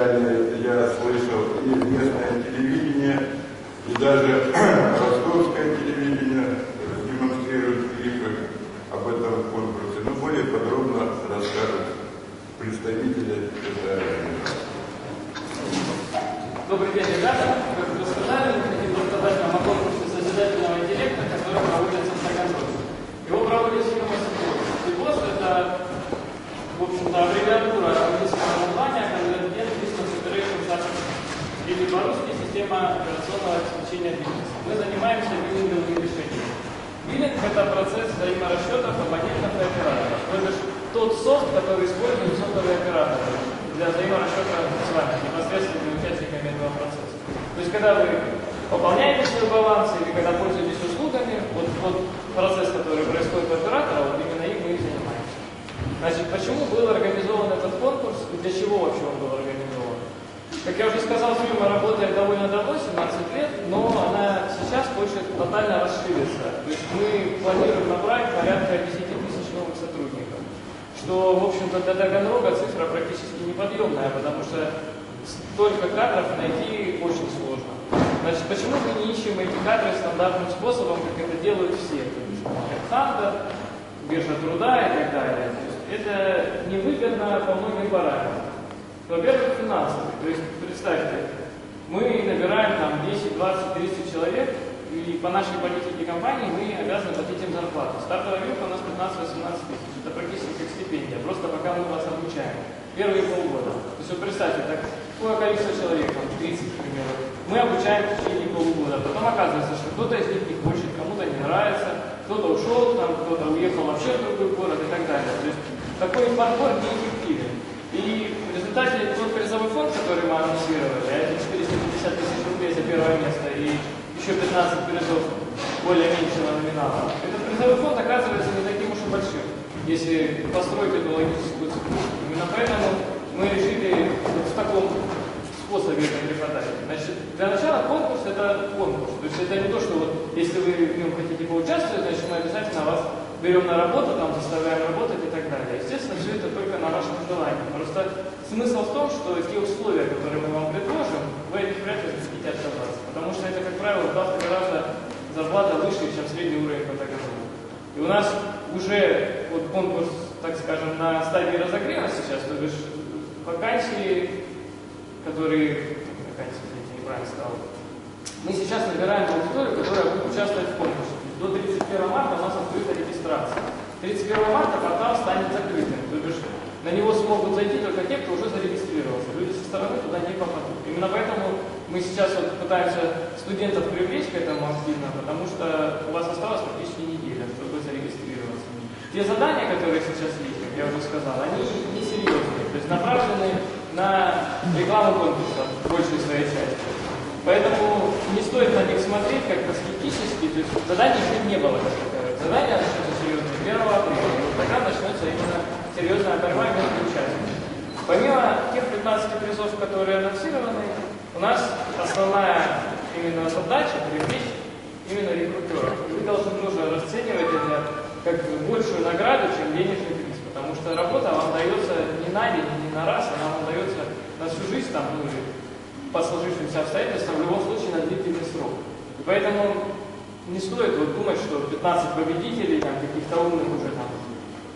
радиовещания я слышал, и местное телевидение, и даже ростовское телевидение демонстрирует клипы об этом конкурсе. Но более подробно расскажут представители этой организации. Добрый день, ребята. Как вы сказали, мы хотим рассказать вам о конкурсе созидательного интеллекта, который проводится в Таганроге. Его проводит фирма Сибос. Сибос – это, в общем-то, аббревиатура английского названия Convergent Business Operation Service. Или по-русски система операционного обеспечения бизнеса. Мы занимаемся биллинговыми решениями. Биллинг – это процесс взаиморасчетов абонентов и операторов. То есть тот софт, который используют сотовые операторы для взаиморасчета с вами, непосредственными участниками этого процесса. То есть, когда вы пополняете свой баланс или когда пользуетесь услугами, вот, вот процесс, который происходит у оператора, вот именно им мы и занимаемся. Значит, почему был организован этот конкурс и для чего вообще он был организован? Как я уже сказал, фирма работает довольно давно, 17 лет, но она сейчас хочет тотально расшириться. То есть мы планируем набрать порядка 10 тысяч новых сотрудников что, в общем-то, для Таганрога цифра практически неподъемная, потому что столько кадров найти очень сложно. Значит, почему мы не ищем эти кадры стандартным способом, как это делают все? Хантер, биржа труда и так далее. Это невыгодно по многим параметрам. Во-первых, финансовый. То есть, представьте, мы набираем там 10, 20, 30 человек, и по нашей политике компании мы обязаны платить им зарплату. Стартовая вилка у нас 15-18 тысяч. Это практически как стипендия, просто пока мы вас обучаем. Первые полгода. То есть вы представьте, так, какое количество человек, там 30, к примеру, мы обучаем в течение полугода. Потом оказывается, что кто-то из них не хочет, кому-то не нравится, кто-то ушел, там, кто-то уехал вообще в другой город и так далее. То есть такой подбор неэффективен. И в результате тот призовой фонд, который мы анонсировали, это 450 тысяч рублей за первое место и еще 15 призов более меньшего номинала. Этот призовой фонд оказывается не таким уж и большим, если построить эту логическую цепочку. Именно поэтому мы решили вот в таком способе это преподать. Значит, для начала конкурс это конкурс. То есть это не то, что вот если вы в нем хотите поучаствовать, значит мы обязательно вас берем на работу, там заставляем работать и так далее. Естественно, все это только на вашем желании. Просто смысл в том, что те условия, которые мы вам предложим, вы них вряд ли захотите отказаться. Потому что это, как правило, два раза зарплата выше, чем средний уровень по Таганрогу. И у нас уже вот конкурс, так скажем, на стадии разогрева сейчас, то бишь вакансии, которые, вакансии, извините, неправильно сказал, мы сейчас набираем аудиторию, которая будет участвовать в конкурсе. До 31 марта у нас открыта регистрация. 31 марта портал станет закрытым. То бишь на него смогут зайти только те, кто уже зарегистрировался. Люди со стороны туда не попадут. Именно поэтому мы сейчас вот пытаемся студентов привлечь к этому активно, потому что у вас осталось практически неделя, чтобы зарегистрироваться. Те задания, которые сейчас есть, как я уже сказал, они несерьезные, то есть направлены на рекламу конкурса в большей своей части. Поэтому не стоит на них смотреть как-то скептически, то есть заданий еще не было, как. Задания начнутся серьезные 1 апреля, вот тогда начнется именно серьезная борьба между участниками. Помимо тех 15 призов, которые анонсированы, у нас основная именно задача привлечь именно рекрутеров. Вы должны тоже расценивать это как большую награду, чем денежный приз, потому что работа вам дается не на день, не на раз, она вам дается на всю жизнь, там, ну, по сложившимся обстоятельствам, в любом случае на длительный срок. И поэтому не стоит вот думать, что 15 победителей, там, каких-то умных уже там,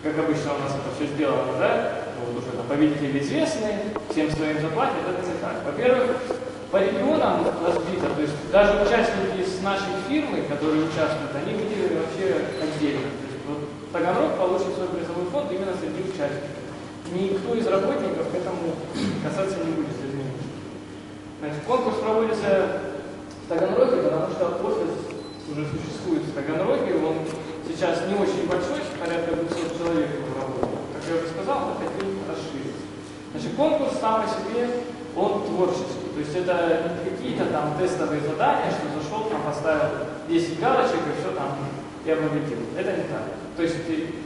как обычно у нас это все сделано, да, вот уже победители известные, всем своим заплатят, это не так. Во-первых, по регионам разбито, то есть даже участники с нашей фирмы, которые участвуют, они выделены вообще отдельно. То есть вот Таганрог получит свой призовой фонд именно среди участников. Никто из работников к этому касаться не будет, извините. Значит, конкурс проводится в Таганроге, потому что офис уже существует в Таганроге, сейчас не очень большой, порядка 200 человек его работает. Как я уже сказал, мы хотим расширить. Значит, конкурс сам по себе, он творческий. То есть это не какие-то там тестовые задания, что зашел, там поставил 10 галочек и все там я победил. Это не так. То есть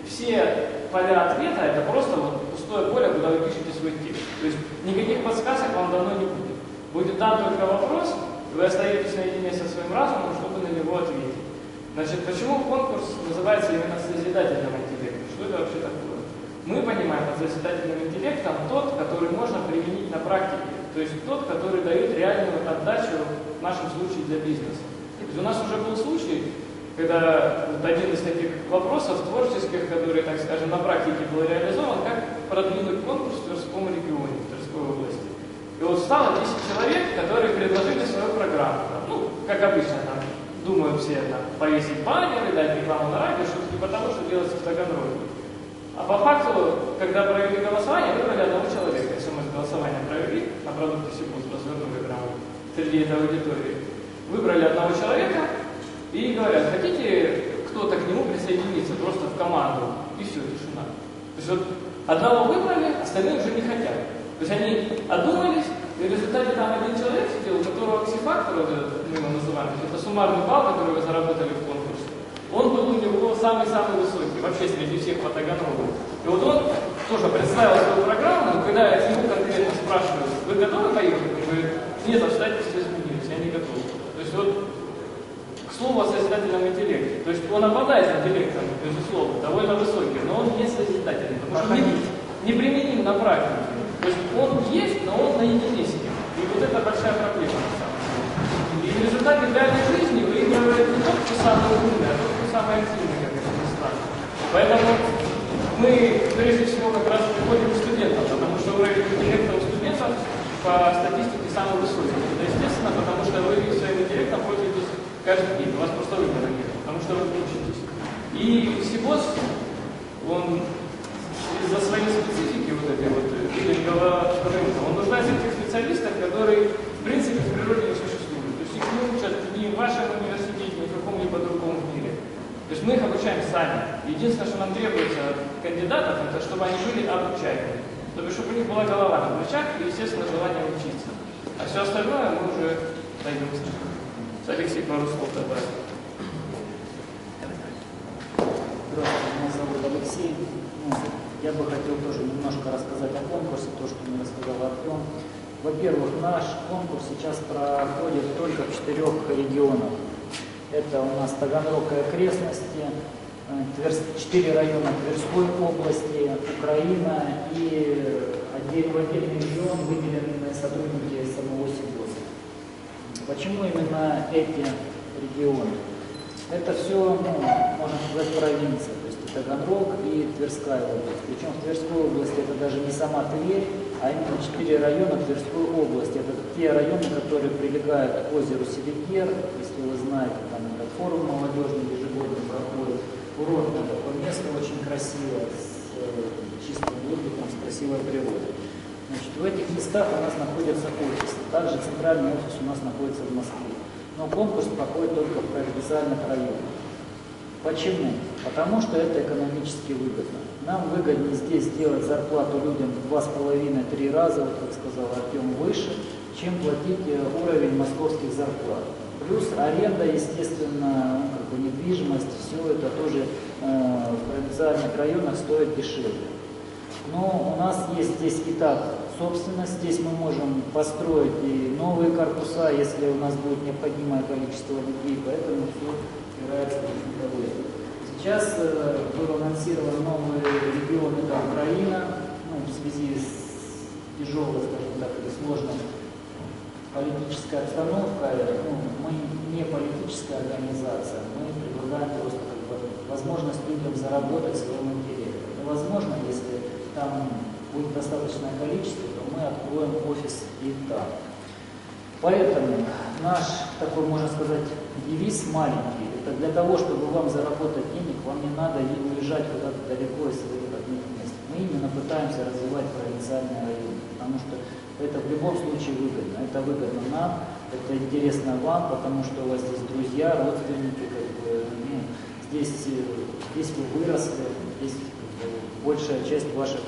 все поля ответа это просто вот пустое поле, куда вы пишете свой текст. То есть никаких подсказок вам давно не будет. Будет дан только вопрос, вы остаетесь наедине со своим разумом, чтобы на него ответить. Значит, почему конкурс называется именно созидательным интеллектом? Что это вообще такое? Мы понимаем под созидательным интеллектом тот, который можно применить на практике. То есть тот, который дает реальную отдачу, в нашем случае, для бизнеса. То есть у нас уже был случай, когда вот один из таких вопросов творческих, который, так скажем, на практике был реализован, как продвинуть конкурс в Тверском регионе, в Тверской области. И вот стало 10 человек, которые предложили свою программу. Ну, как обычно, там, думают все, там, повесить баннеры, дать рекламу на радио, что не потому, что делается в Таганроге. А по факту, когда провели голосование, выбрали одного человека. Если мы голосование провели на продукты Сибус, развернули прямо среди этой аудитории. Выбрали одного человека, и говорят, хотите кто-то к нему присоединиться просто в команду? И все, тишина. То есть вот одного выбрали, остальные уже не хотят. То есть они одумались, и в результате там один человек сидел, у которого ксифактор, вот этот, мы его называем, это суммарный балл, который вы заработали в конкурсе, он был самый-самый высокий, вообще среди всех фотографов. И вот он тоже представил свою программу, когда его конкретно спрашивают, вы готовы поехать? Он говорит, нет, обстоятельства изменились, я не готов. То есть вот слово о созидательном интеллекте. То есть он обладает интеллектом, безусловно, довольно высоким, но он не созидательный, потому что не, не применим на практике. То есть он есть, но он наедине с ним. И вот это большая проблема на самом деле. И в результате реальной жизни выигрывает не тот, кто самый умный, а тот, кто самый активный, как это ни странно. Поэтому мы прежде всего как раз приходим к студентам, потому что уровень интеллекта у студентов по статистике самый высокий. Это естественно, потому что вы своим интеллектом пользуетесь каждый день. У вас просто выбора нет, потому что вы учитесь. И Сибос, он из-за своей специфики вот этой вот рынка, он нуждается в тех специалистах, которые в принципе в природе не существуют. То есть их не учат ни в вашем университете, ни в каком-либо другом мире. То есть мы их обучаем сами. Единственное, что нам требуется от кандидатов, это чтобы они были обучаемы. То есть, чтобы у них была голова на плечах и, естественно, желание учиться. А все остальное мы уже дойдем с ним. Алексей пару слов добавит. Здравствуйте, меня зовут Алексей. Ну, я бы хотел тоже немножко рассказать о конкурсе, то, что мне рассказал Артем. Во-первых, наш конкурс сейчас проходит только в четырех регионах. Это у нас Таганрог и окрестности, четыре района Тверской области, Украина и отдельный, отдельный регион выделенные сотрудники самого СИБОСа. Почему именно эти регионы? Это все, ну, можно сказать, провинция, то есть Таганрог и Тверская область. Причем в Тверской области это даже не сама Тверь, а именно четыре района Тверской области. Это те районы, которые прилегают к озеру Селикер, если вы знаете, там это форум молодежный. Курортное такое место, очень красивое, с э, чистым воздухом, с красивой природой. Значит, в этих местах у нас находятся офисы. Также центральный офис у нас находится в Москве. Но конкурс проходит только в провинциальных районах. Почему? Потому что это экономически выгодно. Нам выгоднее здесь сделать зарплату людям в два с половиной-три раза, вот как сказал Артем, выше, чем платить э, уровень московских зарплат. Плюс аренда, естественно, ну, бы недвижимость, все это тоже э, в провинциальных районах стоит дешевле. Но у нас есть здесь и так собственность, здесь мы можем построить и новые корпуса, если у нас будет необходимое количество людей, поэтому все опирается на. Сейчас э, был анонсирован новый регион, это Украина, ну, в связи с тяжелой, скажем так, или сложной политической обстановкой, ну, мы не политическая организация, мы предлагаем просто как бы, возможность людям заработать своим интеллектом. Это возможно, если там будет достаточное количество, то мы откроем офис и там. Поэтому наш такой, можно сказать, девиз маленький. Это для того, чтобы вам заработать денег, вам не надо уезжать куда-то далеко из своих родных мест. Мы именно пытаемся развивать провинциальные районы, потому что это в любом случае выгодно. Это выгодно нам, это интересно вам, потому что у вас здесь друзья, родственники, как бы, ну, здесь, здесь вы выросли, здесь большая часть ваших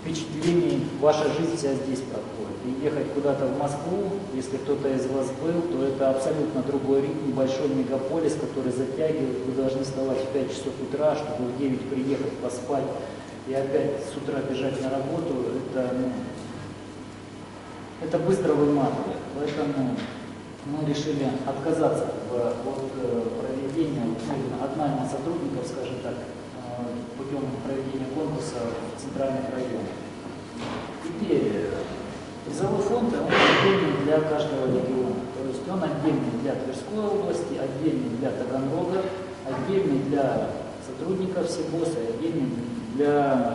впечатлений, ваша жизнь вся здесь проходит. И ехать куда-то в Москву, если кто-то из вас был, то это абсолютно другой ритм, большой мегаполис, который затягивает. Вы должны вставать в 5 часов утра, чтобы в 9 приехать, поспать и опять с утра бежать на работу. Это, ну, это быстро выматывает. Поэтому мы решили отказаться от э, проведения, ну, от найма сотрудников, скажем так, э, путем проведения конкурса в центральных районах. Теперь э, призовой фонд он отдельный для каждого региона. То есть он отдельный для Тверской области, отдельный для Таганрога, отдельный для сотрудников СИБОСа и отдельный для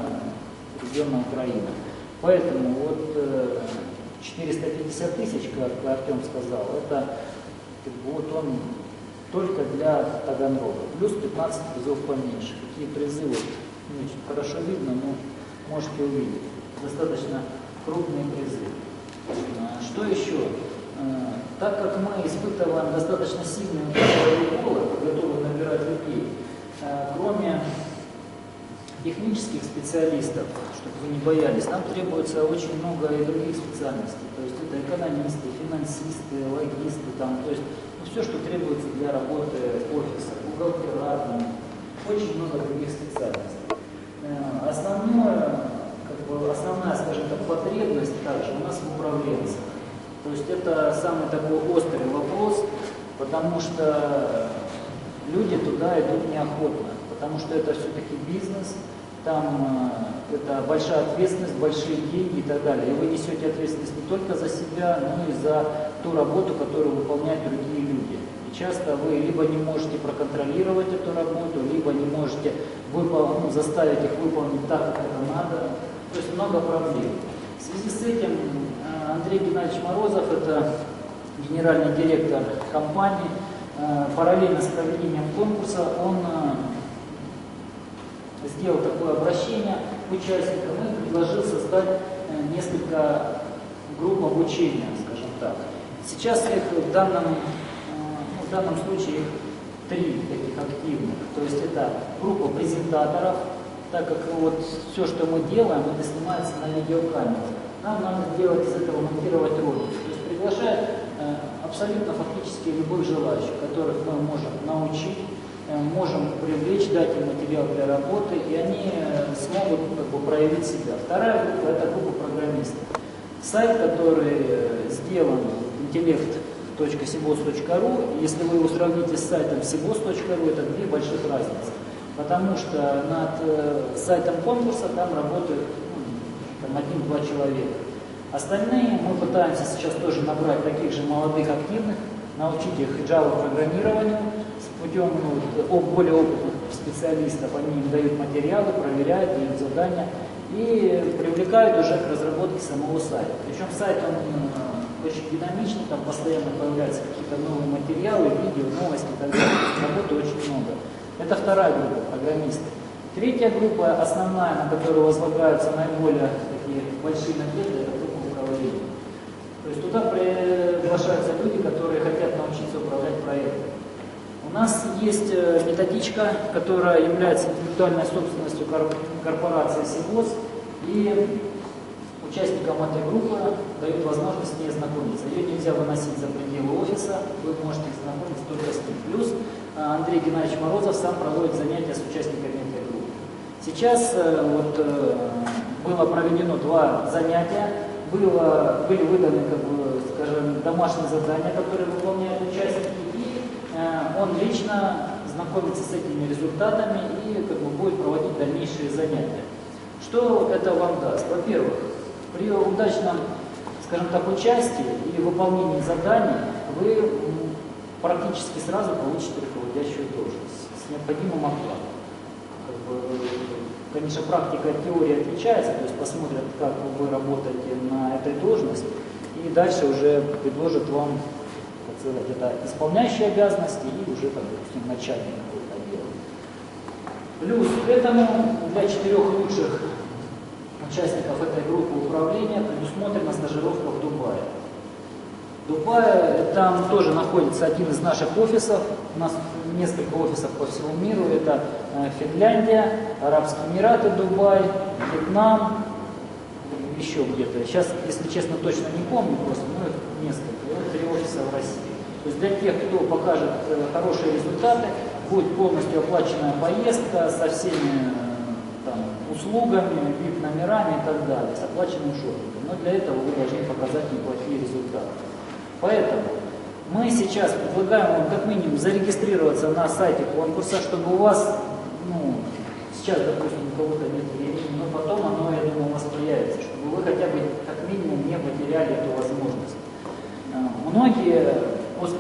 региона Украины. Поэтому вот 450 тысяч, как Артем сказал, это вот он только для Таганрога. Плюс 15 призов поменьше. Какие призы вот, не очень хорошо видно, но можете увидеть. Достаточно крупные призы. А, Что еще? А, Так как мы испытываем достаточно сильный голод, готовы набирать людей, а, кроме технических специалистов, чтобы вы не боялись, нам требуется очень много и других специальностей. То есть это экономисты, финансисты, логисты, там, то есть ну, все, что требуется для работы офиса, бухгалтера, там, очень много других специальностей. Э, Основное, как бы, основная, скажем так, потребность также у нас в управленцах. То есть это самый такой острый вопрос, потому что люди туда идут неохотно, потому что это все-таки бизнес, там э, это большая ответственность, большие деньги и так далее. И вы несете ответственность не только за себя, но и за ту работу, которую выполняют другие люди. И часто вы либо не можете проконтролировать эту работу, либо не можете выпол- ну, заставить их выполнить так, как это надо. То есть много проблем. В связи с этим э, Андрей Геннадьевич Морозов, это генеральный директор компании, э, параллельно с проведением конкурса, он сделал такое обращение к участникам и предложил создать э, несколько групп обучения, скажем так. Сейчас их в данном, э, в данном случае их три таких активных. То есть это группа презентаторов, так как вот все, что мы делаем, это снимается на видеокамеру. Нам надо сделать из этого монтировать ролик. То есть приглашать э, абсолютно фактически любых желающих, которых мы можем научить, можем привлечь, дать им материал для работы, и они э, смогут как бы, проявить себя. Вторая группа – это группа программистов. Сайт, который э, сделан интеллект.sibos.ru, если вы его сравните с сайтом sibos.ru, это две больших разницы. Потому что над э, сайтом конкурса там работают ну, один-два человека. Остальные мы пытаемся сейчас тоже набрать таких же молодых, активных, научить их Java программированию путем ну, более опытных специалистов. Они им дают материалы, проверяют, дают задания и привлекают уже к разработке самого сайта. Причем сайт он очень динамичный, там постоянно появляются какие-то новые материалы, видео, новости и так далее. Работы очень много. Это вторая группа программистов. Третья группа, основная, на которую возлагаются наиболее такие большие надежды, это группа управления. То есть туда приглашаются люди, которые хотят научиться управлять проектом. У нас есть э, методичка, которая является интеллектуальной собственностью кор- корпорации СИГОС, и участникам этой группы дают возможность с ней ознакомиться. Ее нельзя выносить за пределы офиса, вы можете знакомиться только с ним. Плюс э, Андрей Геннадьевич Морозов сам проводит занятия с участниками этой группы. Сейчас э, вот, было проведено два занятия, было, были выданы, как бы, скажем, домашние задания, которые выполняют участники, он лично знакомится с этими результатами и как бы, будет проводить дальнейшие занятия. Что это вам даст? Во-первых, при удачном, скажем так, участии или выполнении заданий вы практически сразу получите руководящую должность с необходимым окладом. Как бы, конечно, практика от теории отличается, то есть посмотрят, как вы работаете на этой должности, и дальше уже предложат вам, это исполняющие обязанности и уже, там, допустим, начальник. Плюс к этому для четырех лучших участников этой группы управления предусмотрена стажировка в Дубае. Дубае, там тоже находится один из наших офисов. У нас несколько офисов по всему миру. Это э, Финляндия, Арабские Эмираты, Дубай, Вьетнам, еще где-то. Сейчас, если честно, точно не помню просто, но их несколько. Офиса в России. То есть для тех, кто покажет э, хорошие результаты, будет полностью оплаченная поездка со всеми э, там, услугами, VIP-номерами и так далее, с оплаченным шопингом. Но для этого вы должны показать неплохие результаты. Поэтому мы сейчас предлагаем вам как минимум зарегистрироваться на сайте конкурса, чтобы у вас, ну, сейчас, допустим, у кого-то нет времени, но потом оно, я думаю, у вас появится, чтобы вы хотя бы как минимум не потеряли эту возможность. А, Многие после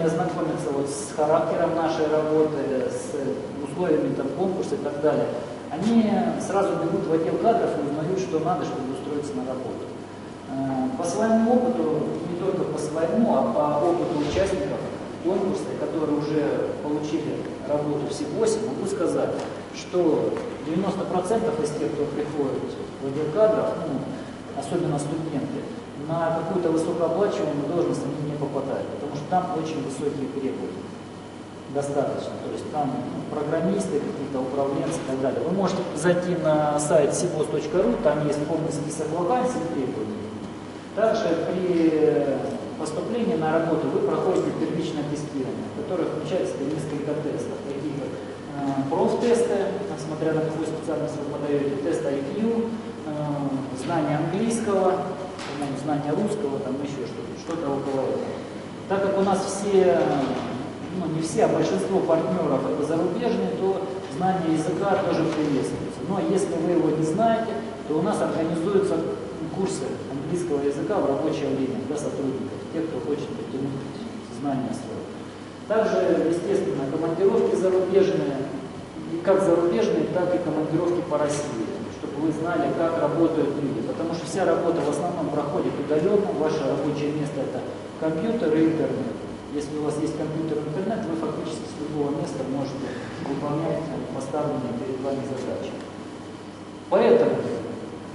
они ознакомятся вот с характером нашей работы, с условиями там, конкурса и так далее, они сразу бегут в отдел кадров и узнают, что надо, чтобы устроиться на работу. Э, По своему опыту, не только по своему, а по опыту участников конкурса, которые уже получили работу в СИГОСе, могу сказать, что 90% из тех, кто приходит в отдел кадров, ну, особенно студенты, на какую-то высокооплачиваемую должность они не попадают, потому что там очень высокие требования. Достаточно. То есть там программисты, какие-то управленцы и так далее. Вы можете зайти на сайт sibos.ru, там есть полный список вакансий и требований. Также при поступлении на работу вы проходите первичное тестирование, которое включает в несколько тестов, такие как э, профтесты, смотря на какую специальность вы подаете, тест IQ, э, знание английского, по-моему, знание русского, там еще что-то, что-то около этого. Так как у нас все, ну не все, а большинство партнеров это зарубежные, то знание языка тоже приветствуется. Но если вы его не знаете, то у нас организуются курсы английского языка в рабочее время для сотрудников, тех, кто хочет подтянуть знания свои. Также, естественно, командировки зарубежные, как зарубежные, так и командировки по России, вы знали, как работают люди. Потому что вся работа в основном проходит удаленно, ваше рабочее место это компьютер и интернет. Если у вас есть компьютер и интернет, вы фактически с любого места можете выполнять поставленные перед вами задачи. Поэтому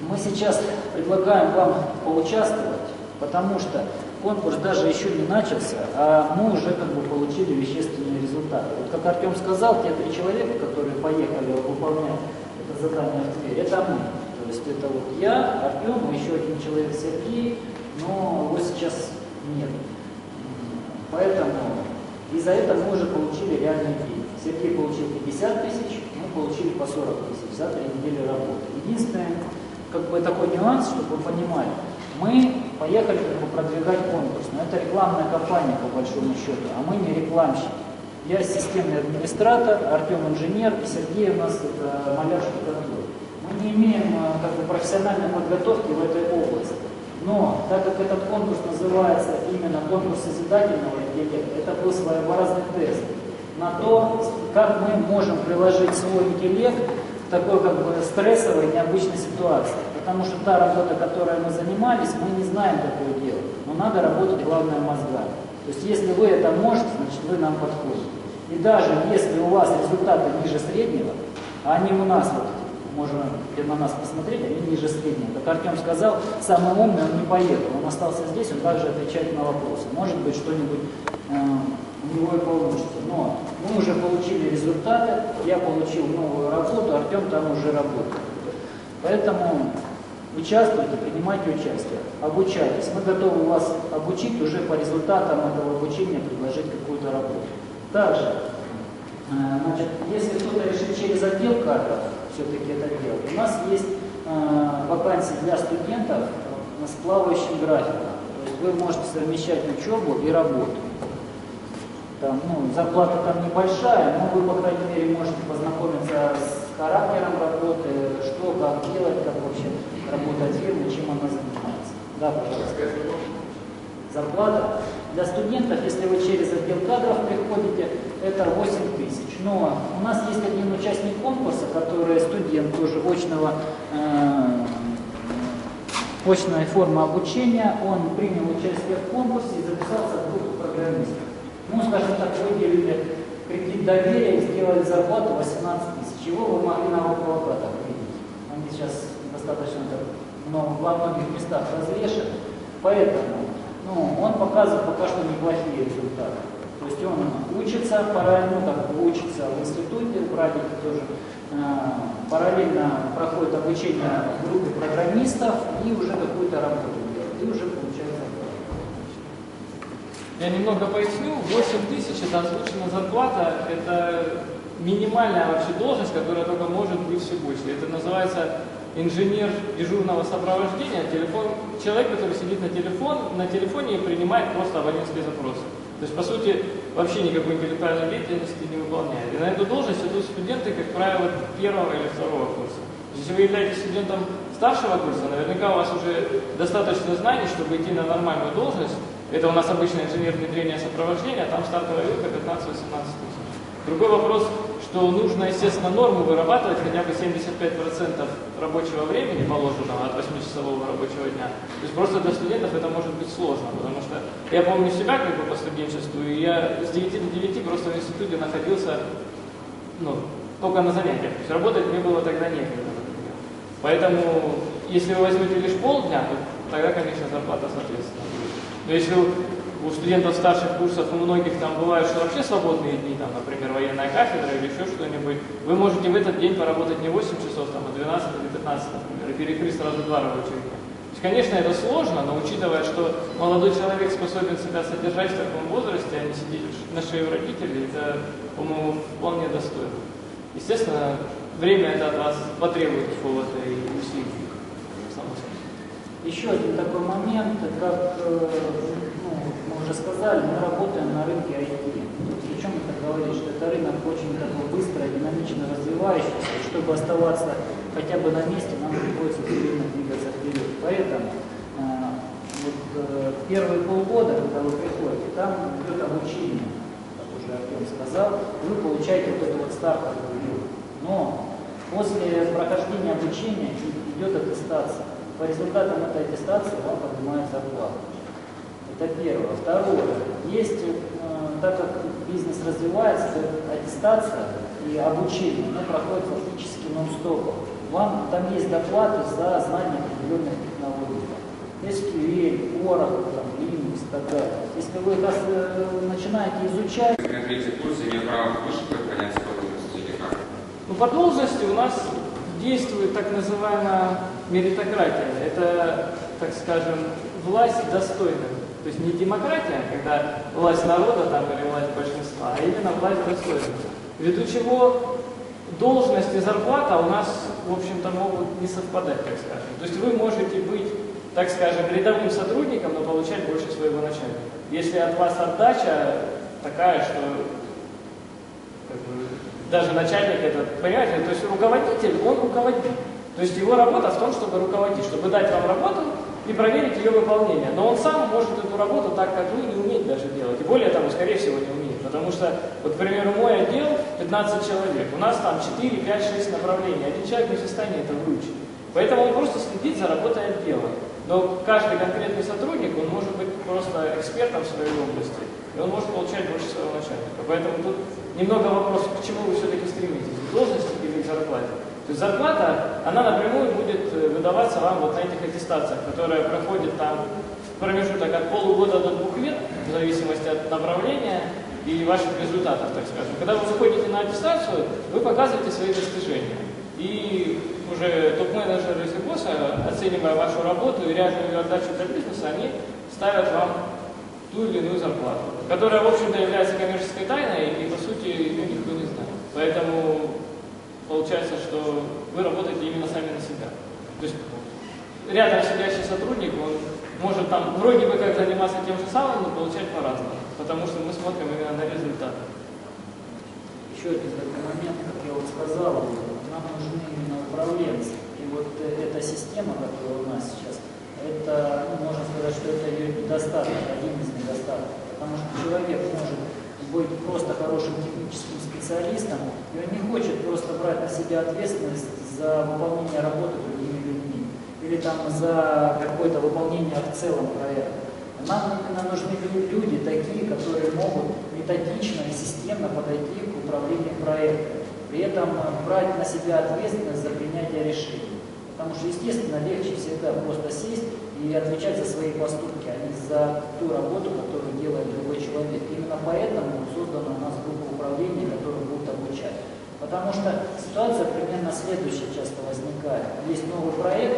мы сейчас предлагаем вам поучаствовать, потому что конкурс даже еще не начался, а мы уже как бы получили вещественные результаты. Вот как Артем сказал, те три человека, которые поехали выполнять задание в Тверь, это мы. То есть это вот я, Артем, еще один человек Сергей, но его сейчас нет. Поэтому и за это мы уже получили реальные деньги. Сергей получил 50 тысяч, мы получили по 40 тысяч за три недели работы. Единственное, как бы такой нюанс, чтобы вы понимали, мы поехали как бы продвигать конкурс, но это рекламная кампания по большому счету, а мы не рекламщики. Я системный администратор, Артем инженер, и Сергей у нас это маляр штукатур. Мы не имеем э, как бы профессиональной подготовки в этой области. Но так как этот конкурс называется именно конкурс созидательного интеллекта, это был своеобразный тест на то, как мы можем приложить свой интеллект в такой как бы стрессовой, необычной ситуации. Потому что та работа, которой мы занимались, мы не знаем, как ее делать. Но надо работать, главное, мозгами. То есть если вы это можете, значит вы нам подходите. И даже если у вас результаты ниже среднего, а они у нас, вот, можно на нас посмотреть, они ниже среднего. Как Артем сказал, самый умный он не поехал, он остался здесь, он также отвечает на вопросы. Может быть, что-нибудь э, у него и получится. Но мы уже получили результаты, я получил новую работу, Артем там уже работает. Поэтому участвуйте, принимайте участие, обучайтесь. Мы готовы вас обучить уже по результатам этого обучения, предложить какую-то работу. Также, э, значит, если кто-то решит через отдел кадров все-таки это делать, у нас есть э, вакансии для студентов с плавающим графиком. То есть вы можете совмещать учебу и работу. Там, ну, зарплата там небольшая, но вы, по крайней мере, можете познакомиться с характером работы, что, как делать, как вообще работать фирма, чем она занимается. Да, пожалуйста. Зарплата для студентов, если вы через отдел кадров приходите, это 8 тысяч. Но у нас есть один участник конкурса, который студент тоже очного, э, очной формы обучения. Он принял участие в конкурсе и записался в группу программистов. Ну, скажем так, выделили кредит доверия и сделали зарплату 18 тысяч. Его вы могли на руководах видеть. Они сейчас достаточно так много, во многих местах развешаны. Поэтому ну, он показывает пока что неплохие результаты. То есть он учится параллельно, ну, бы учится в институте, братики тоже, э, параллельно проходит обучение в группе программистов и уже какую-то работу делает. И уже получается Я немного поясню. 8 тысяч это озвучена зарплата, это минимальная вообще должность, которая только может быть все больше. Это называется инженер дежурного сопровождения, телефон, человек, который сидит на, телефон, на телефоне и принимает просто абонентские запросы. То есть, по сути, вообще никакой интеллектуальной деятельности не выполняет. И на эту должность идут студенты, как правило, первого или второго курса. Если вы являетесь студентом старшего курса, наверняка у вас уже достаточно знаний, чтобы идти на нормальную должность. Это у нас обычно инженер внедрения сопровождения, а там стартовая вилка 15-18 тысяч. Другой вопрос, что нужно, естественно, норму вырабатывать хотя бы 75% рабочего времени положенного от 8-часового рабочего дня. То есть просто для студентов это может быть сложно, потому что я помню себя как бы по студенчеству, и я с 9 до 9 просто в институте находился ну, только на занятиях. То есть работать мне было тогда некогда. Поэтому, если вы возьмете лишь полдня, то тогда, конечно, зарплата соответственно. Но если у студентов старших курсов, у многих там бывают, что вообще свободные дни, там, например, военная кафедра или еще что-нибудь, вы можете в этот день поработать не 8 часов, там, а 12 или 15, например, и перекрыть сразу два рабочих дня. Конечно, это сложно, но учитывая, что молодой человек способен себя содержать в таком возрасте, а не сидеть на шее у родителей, это, по-моему, вполне достойно. Естественно, время это от вас потребует какого-то и усилий. Еще один такой момент, как э, уже сказали, мы работаем на рынке IT. Причем это говорит, что это рынок очень такой быстро, динамично развивающийся, и чтобы оставаться хотя бы на месте, нам приходится все двигаться вперед. Поэтому э, вот, э, первые полгода, когда вы приходите, там идет обучение, как уже Артем сказал, вы получаете вот эту вот стартовую вилку. Но после прохождения обучения идет аттестация. По результатам этой аттестации вам поднимают зарплату. Это первое. Второе. Есть, э, так как бизнес развивается, то аттестация и обучение оно проходит фактически нон-стопом. Вам там есть доплаты за знание определенных технологий. SQL, Oracle, там, Linux и так далее. Если вы их э, начинаете изучать, На третий курс имею право выше подняться по должности или как? Ну, по должности у нас действует так называемая меритократия. Это, так скажем, власть достойных. То есть не демократия, когда власть народа там, или власть большинства, а именно власть достойных. Ввиду чего должность и зарплата у нас, в общем-то, могут не совпадать, так скажем. То есть вы можете быть, так скажем, рядовым сотрудником, но получать больше своего начальника. Если от вас отдача такая, что как бы, даже начальник этот, понимаете, то есть руководитель, он руководит. То есть его работа в том, чтобы руководить, чтобы дать вам работу и проверить ее выполнение. Но он сам может эту работу так, как вы, не уметь даже делать. И более того, скорее всего, не умеет. Потому что, вот, к примеру, мой отдел 15 человек. У нас там 4, 5, 6 направлений. Один человек не в состоянии это выучить. Поэтому он просто следит за работой отдела. Но каждый конкретный сотрудник, он может быть просто экспертом в своей области. И он может получать больше своего начальника. Поэтому тут немного вопросов, к чему вы все-таки стремитесь, к должности или к зарплате. То есть зарплата, она напрямую будет э, выдаваться вам вот на этих аттестациях, которые проходят там в промежуток от полугода до двух лет, в зависимости от направления и ваших результатов, так скажем. Когда вы выходите на аттестацию, вы показываете свои достижения. И уже топ-менеджеры из босса, оценивая вашу работу и реальную отдачу для бизнеса, они ставят вам ту или иную зарплату, которая, в общем-то, является коммерческой тайной, и, по сути, ее никто не знает. Поэтому получается, что вы работаете именно сами на себя. То есть рядом сидящий сотрудник, он может там вроде бы как заниматься тем же самым, но получать по-разному, потому что мы смотрим именно на результат. еще один такой момент, как я вот сказал, нам нужны именно управленцы. И вот э, эта система, которая у нас сейчас, это, ну, можно сказать, что это ее недостаток, один из недостатков. Потому что человек может быть просто хорошим техническим специалистом, и он не хочет просто брать на себя ответственность за выполнение работы другими людьми. Или там за какое-то выполнение в целом проекта. Нам именно нужны лю- люди такие, которые могут методично и системно подойти к управлению проектом. При этом брать на себя ответственность за принятие решений. Потому что, естественно, легче всегда просто сесть и отвечать за свои поступки, а не за ту работу, которую делает другой человек. Именно поэтому создана у нас группа управления, которая будет обучать. Потому что ситуация примерно следующая часто возникает. Есть новый проект,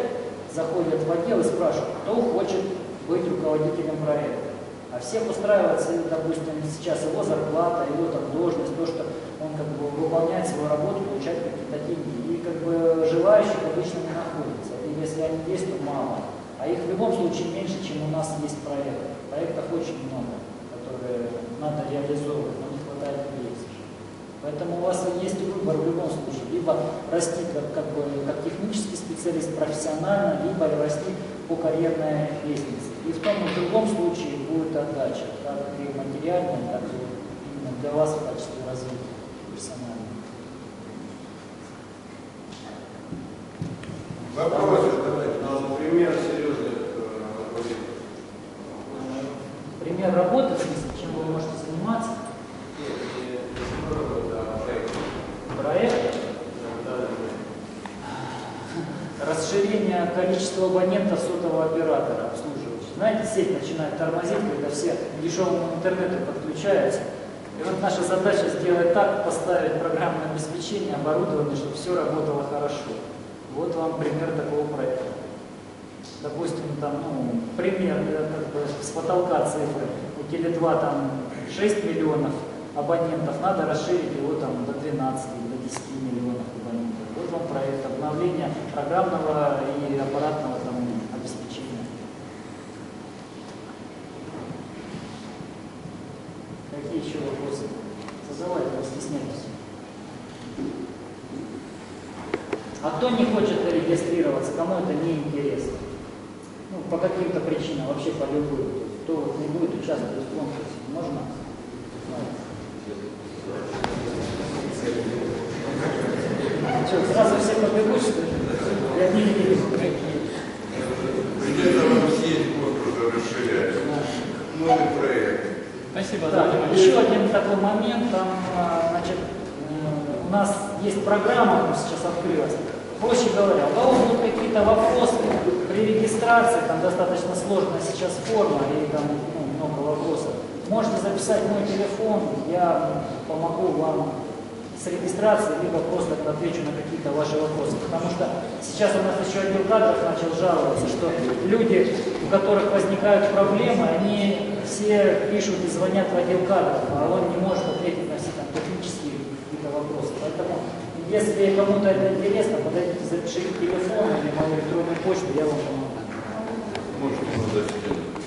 заходят в отдел и спрашивают, кто хочет быть руководителем проекта. А всех устраивает, допустим, сейчас его зарплата, его там должность, то, что он как бы выполняет свою работу, получает какие-то деньги. И как бы желающих обычно не находится. И если они есть, то мало. А их в любом случае меньше, чем у нас есть проектов. Проектов очень много, которые надо реализовывать, но не хватает людей. Поэтому у вас есть выбор в любом случае. Либо расти как, как, бы, как технический специалист профессионально, либо расти по карьерной лестнице. И в том и в другом случае будет отдача, как и материальная, так и именно для вас в качестве развития персонального. Вопросы? Ну, пример серьезных работы. Пример работы, в смысле, чем вы можете заниматься, проект, количества абонентов сотового оператора обслуживающего. Знаете, сеть начинает тормозить, когда все к дешевому интернету подключаются. И вот наша задача сделать так, поставить программное обеспечение, оборудование, чтобы все работало хорошо. Вот вам пример такого проекта. Допустим, там, ну, пример, как бы с потолка цифры. У Теле2 там 6 миллионов абонентов, надо расширить его там до 12 или до 10 миллионов проект обновления программного и аппаратного там, обеспечения. Какие еще вопросы? Задавайте, не стесняйтесь. А кто не хочет регистрироваться, кому это не интересно? Ну, по каким-то причинам, вообще по любым. Кто не будет участвовать в конкурсе, можно? Что, сразу все побегут, что ли? Я не видел. Придется вам все конкурсы расширять. Новый проект. Спасибо внимание. еще один такой момент, там, а, значит, у нас есть программа, сейчас открылась. Проще говоря, у кого будут какие-то вопросы при регистрации, там достаточно сложная сейчас форма и там ну, много вопросов, можете записать мой телефон, я помогу вам с регистрацией, либо просто отвечу на какие-то ваши вопросы. Потому что сейчас у нас еще отдел кадров начал жаловаться, что люди, у которых возникают проблемы, они все пишут и звонят в отдел кадров, а он не может ответить на все там, технические какие-то вопросы. Поэтому, если кому-то это интересно, подойдите, запишите телефон или мою электронную почту, я вам помогу. Можете задать.